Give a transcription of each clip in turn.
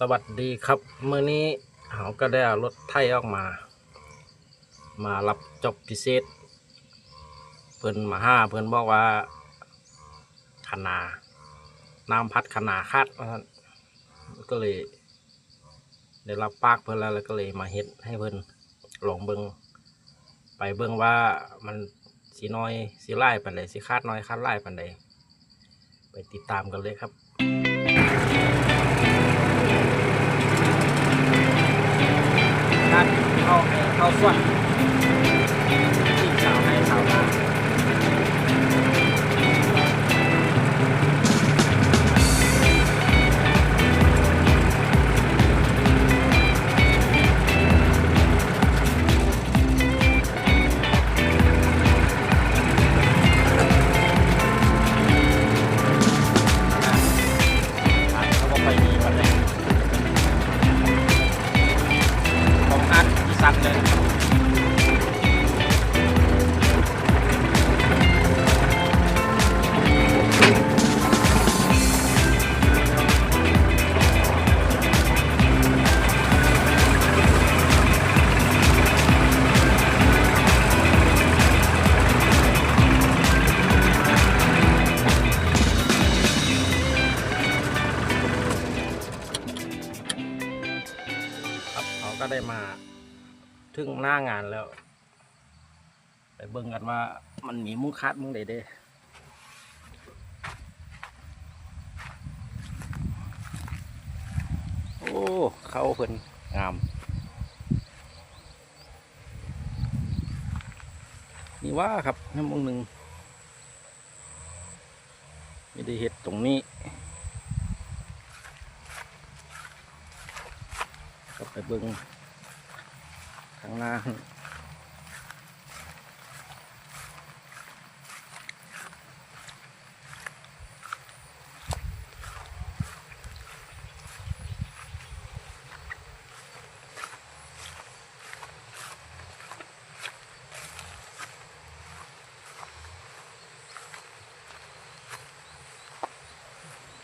สวัสดีครับเมื่อนี้เขาก็ได้เอารถไถออกมา มารับจบพิเศษ เพิ่นมาห้าเพิ่นบอกว่าขนาน้ำพัดขนาคาดก็เลยได้รับปากเพิ่นแล้วแล้วก็เลยมาเฮ็ดให้เพิ่นลองเบิงไปเบิ่งว่ามันสีน้อยสีไล่ปันใดสีคาดน้อยคาดไล่ปันใดไปติดตามกันเลยครับ ใก็ได้มา ถึงหน้างานแล้ว ไปเบิ่งกันว่ามันมีมุ้งคัดมุ้งใดเด้โอ้เขาเพิ่นงาม นี่ว่าครับน้ำมุงหนึ่งไม่ได้เห็ดตรงนี้ ก็ไปเบิ้งข้างหน้า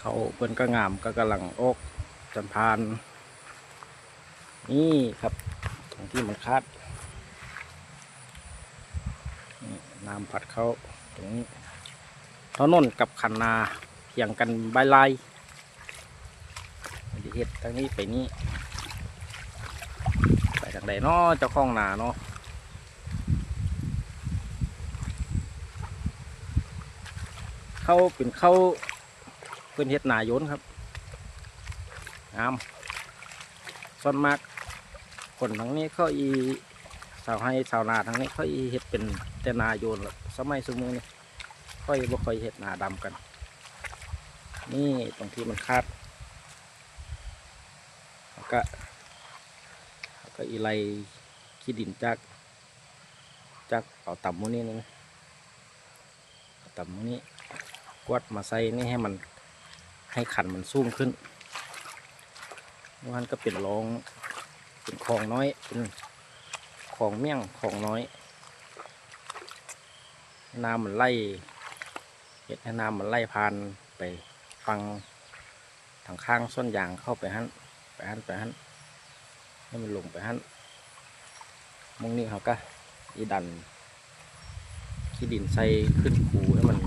เขาเปิ้นก็งามก็กำลังออกจันพาน นี่ครับตรงที่มันคาดน้ำพัดเข้าตรงนี้ถนนกับคันนาเพียงกันใบลายมันเห็ดทางนี้ไปนี้ไปทางใดเนาะเจ้าของนาเนาะเข้าเป็นเข้าเป็นเห็ดหนาโยนครับงามส่วนมาก คนทั้งนี้เขาอีสาวให้สาวนาทั้งนี้เขาอีเห็ดเป็นแต่นาโยนสมัยสมือนี่ค่อยบ่ค่อยเห็ดนาดำกัน นี่ตรงที่มันคาดแล้วก็แล้วก็อีไลขี้ดินจากจากเอาต่ำมูนี่นึงเอาต่ำมูนี่กวดมาใส่นี่ให้มันให้ขันมันสูงขึ้นมันก็เป็นรอง เป็นคลองน้อยเป็นคลองเมี่ยงคลองน้อย น้ำมันไล่เห็ดให้น้ำมันไล่พานไปฟังทางข้างส้นยางเข้าไปหันไปหันไปหันให้มันลงไปหันมองนี้เขาก็อีดันขี้ดินใส่ขึ้นคูให้มัน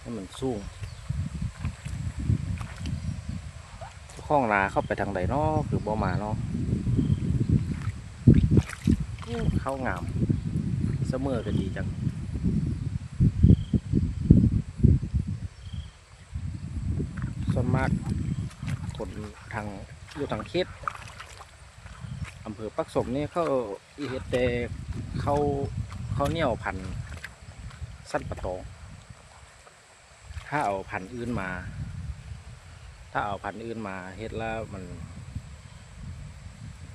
ให้มันสูง ข้องนาเข้าไปทางใดเนาะคือบ่มาเนาะเข้างามเสมอกันดีจังส่วนมากคนทางอยู่ทางเขตอำเภอปักสมนี่เขาอีเฮ็ดแต่เขาเขาเนี่ยวพันสั้นปะตองถ้าเอาพันอื่นมา ถ้าเอาพันธุ์อื่นมาเฮ็ดแล้วมัน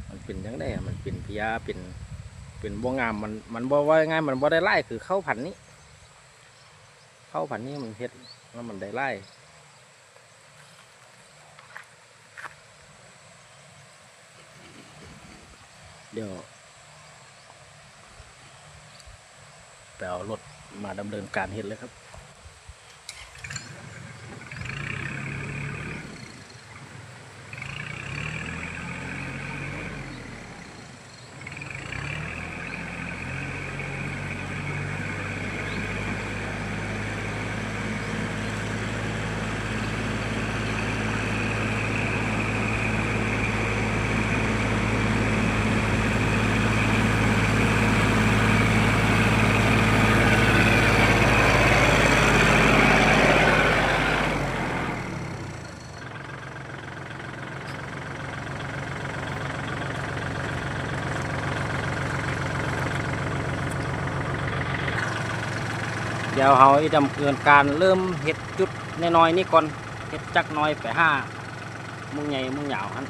มันเป็นยังไงมันเป็นพยาเป็นเป็นบ่งามมันมันบ่ว่าง่ายมันบ่ได้ไล่คือเข้าพันธุ์นี้ เข้าพันธุ์นี้มันเฮ็ดแล้วมันได้ไล่เดี๋ยวไปเอารถมาดำเนินการเฮ็ดเลยครับ ดี๋ยวเฮาอีดำเกินการเริ่มเห็ดจุดน้อยๆนี่ก่อนเห็ดจักน้อยไปห้ามุงใหญ่มุงยาวฮัน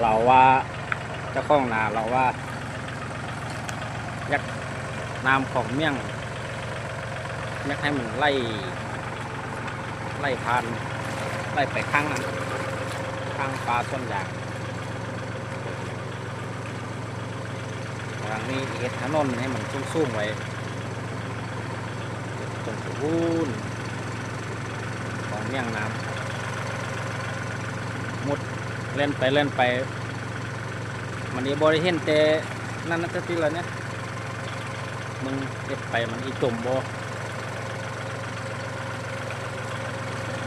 เราว่าเจ้าของนาเราว่าอยากน้ำของเมี่ยงอยากให้มันไล่ ไล่พันไล่ไปข้างนั้นข้างปลาต้นยางทางนี้เห็ดถนนให้มันสูงๆไว้ตรงพูนของเมี่ยงน้ำหมด เล่นไปเล่นไป มันนี้บริเห็นแต่นั่นนั่นทีละเนี่ยมึงเห็ดไปมันอีจมบ่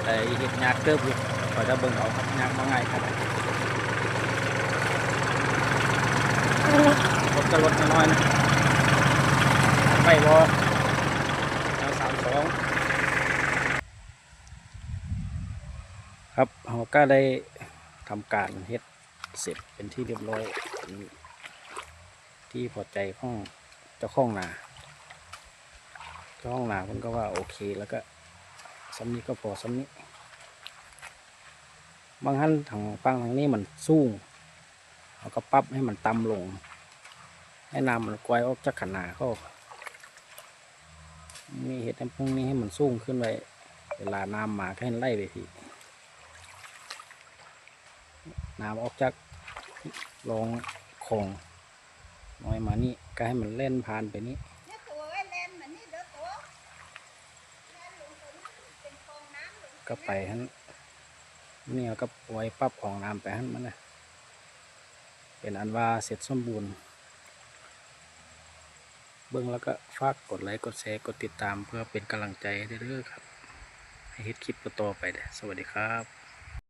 แต่อีเห็ดยากเติบอยู่คอยจะเบิ่งเอาครับยากมาง่ายครับรถก็รถน้อยนะไปบ่เอาสามสองครับเราก็ได้ ทำการเฮ็ดเสร็จเป็นที่เรียบร้อย ที่พอใจของเจ้าของนาเจ้าของนาคนก็ว่าโอเคแล้วก็ซ้ำนี้ก็พอซ้ำนี้ บางท่านทางฟังทางนี้มันสูงเราก็ปรับให้มันต่ำลง ให้น้ำมันกวายออกจากขนาเขามีเหตุในพวกนี้ให้มันสูงขึ้นไปเวลาน้ำมาก็ให้ไล่ไปที น้ำออกจากรองของน้อยมานี่ก็ให้มันเล่นผ่านไปนี้เนี่ยตัวไอ้เลนมันนี่เด้นเป็นคลองน้ำลงก็ไปฮันนี่เราก็ไว้ปรับของน้ำไปฮันมันนะเป็นอันว่าเสร็จสมบูรณ์ เบิ้องแล้วก็ฝากกดไลค์กดแชร์กดติดตามเพื่อเป็นกำลังใจให้เด้อครับ ให้ฮ็ดคลิปต่อไปเด้สวัสดีครับ